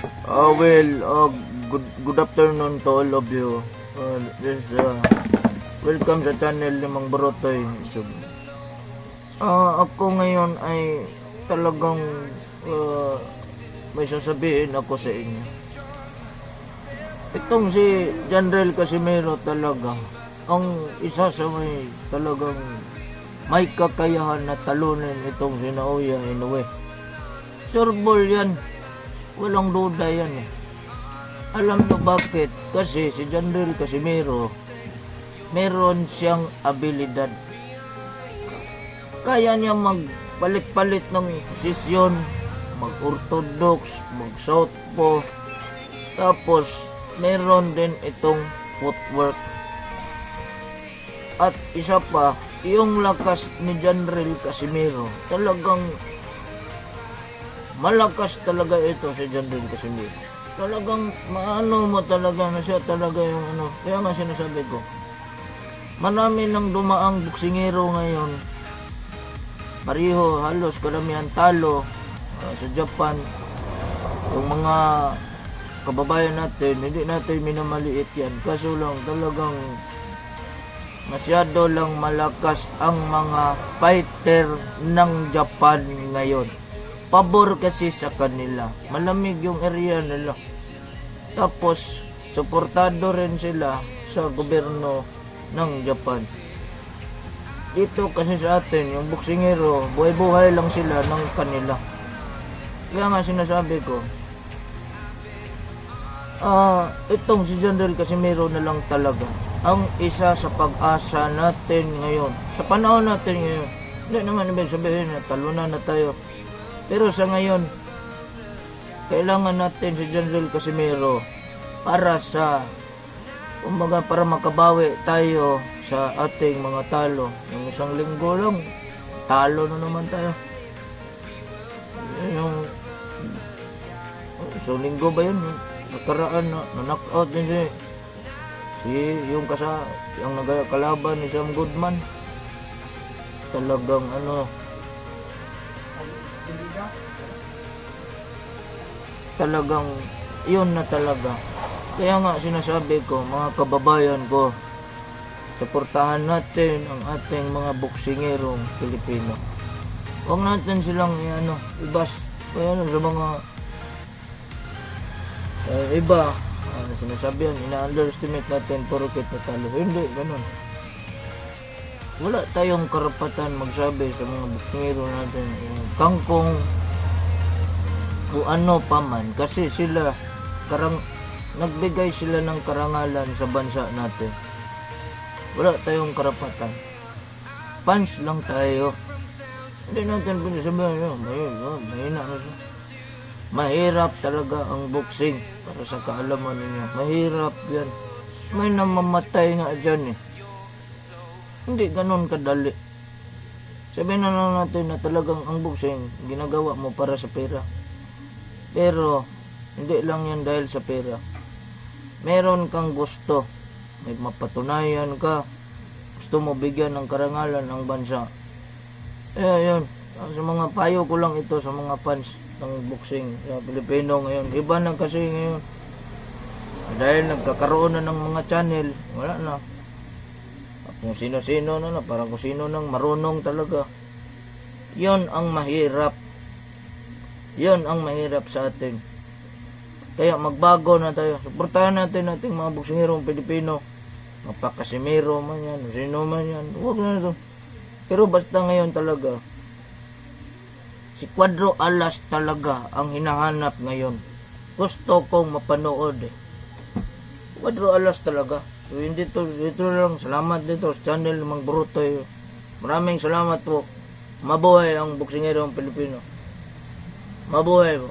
Uh, well, uh, good, good afternoon to all of you. Uh, this, uh, welcome sa channel ni Mang Barotoy. So, uh, ako ngayon ay talagang uh, may sasabihin ako sa inyo. Itong si General Casimiro talaga, ang isa sa may talagang may kakayahan na talunin itong si Naoya Inoue. Surbol yan. Walang duda yan eh. Alam mo bakit? Kasi si General Casimiro, meron siyang abilidad. Kaya niya magpalit-palit ng posisyon, mag-orthodox, mag-southpaw, tapos meron din itong footwork. At isa pa, yung lakas ni General Casimiro, talagang malakas talaga ito si General Casimiro. Talagang maano mo talaga na siya talaga yung ano. Kaya nga sinasabi ko, marami nang dumaang buksingero ngayon. Pariho, halos karamihan talo ah, sa Japan. Yung mga kababayan natin, hindi natin minamaliit yan. Kaso lang talagang masyado lang malakas ang mga fighter ng Japan ngayon. Pabor kasi sa kanila. Malamig yung area nila. Tapos, suportado rin sila sa gobyerno ng Japan. Dito kasi sa atin, yung buksingero, buhay-buhay lang sila ng kanila. Kaya nga sinasabi ko, ah, itong si General Casimiro na lang talaga ang isa sa pag-asa natin ngayon. Sa panahon natin ngayon, hindi naman ibig sabihin na talunan na tayo. Pero sa ngayon, kailangan natin si General Casimiro para sa kumbaga para makabawi tayo sa ating mga talo. Yung isang linggo lang, talo na naman tayo. Yung isang linggo ba yun? Nakaraan na, na knockout din si si yung kasa yung nagkalaban ni Sam Goodman talagang ano talagang yun na talaga. Kaya nga sinasabi ko mga kababayan ko suportahan natin ang ating mga boksingerong Pilipino. Huwag natin silang ano ibas kaya ano, sa mga eh, iba. Ano sinasabi yan ina-underestimate natin porket natalo hindi ganun wala tayong karapatan magsabi sa mga boksingero natin. Yung kangkong kung ano pa man. Kasi sila karang nagbigay sila ng karangalan sa bansa natin. Wala tayong karapatan. Fans lang tayo. Hindi natin pinasabihan yun. Mahirap, mahina na mahirap talaga ang boxing para sa kaalaman ninyo mahirap yan. May namamatay nga dyan eh hindi ganun kadali. Sabihin na lang natin na talagang ang boxing ginagawa mo para sa pera. Pero hindi lang yan dahil sa pera. Meron kang gusto. May mapatunayan ka. Gusto mo bigyan ng karangalan ng bansa. Eh yun sa mga payo ko lang ito sa mga fans ng boxing sa Pilipino ngayon. Iba na kasi ngayon. Dahil nagkakaroon na ng mga channel wala na kung sino-sino na na parang kung sino nang marunong talaga. Yon ang mahirap. Yon ang mahirap sa atin. Kaya magbago na tayo. Suportahan natin nating mga boksingerong Pilipino. Mapakasimiro man yan sino man yan. Huwag na ito. Pero basta ngayon talaga si Cuadro Alas talaga ang hinahanap ngayon. Gusto kong mapanood eh. Cuadro Alas talaga so hindi to dito lang salamat dito sa channel ng Mang Brutoy maraming salamat po. Mabuhay ang boksingerong Pilipino. Mabuhay po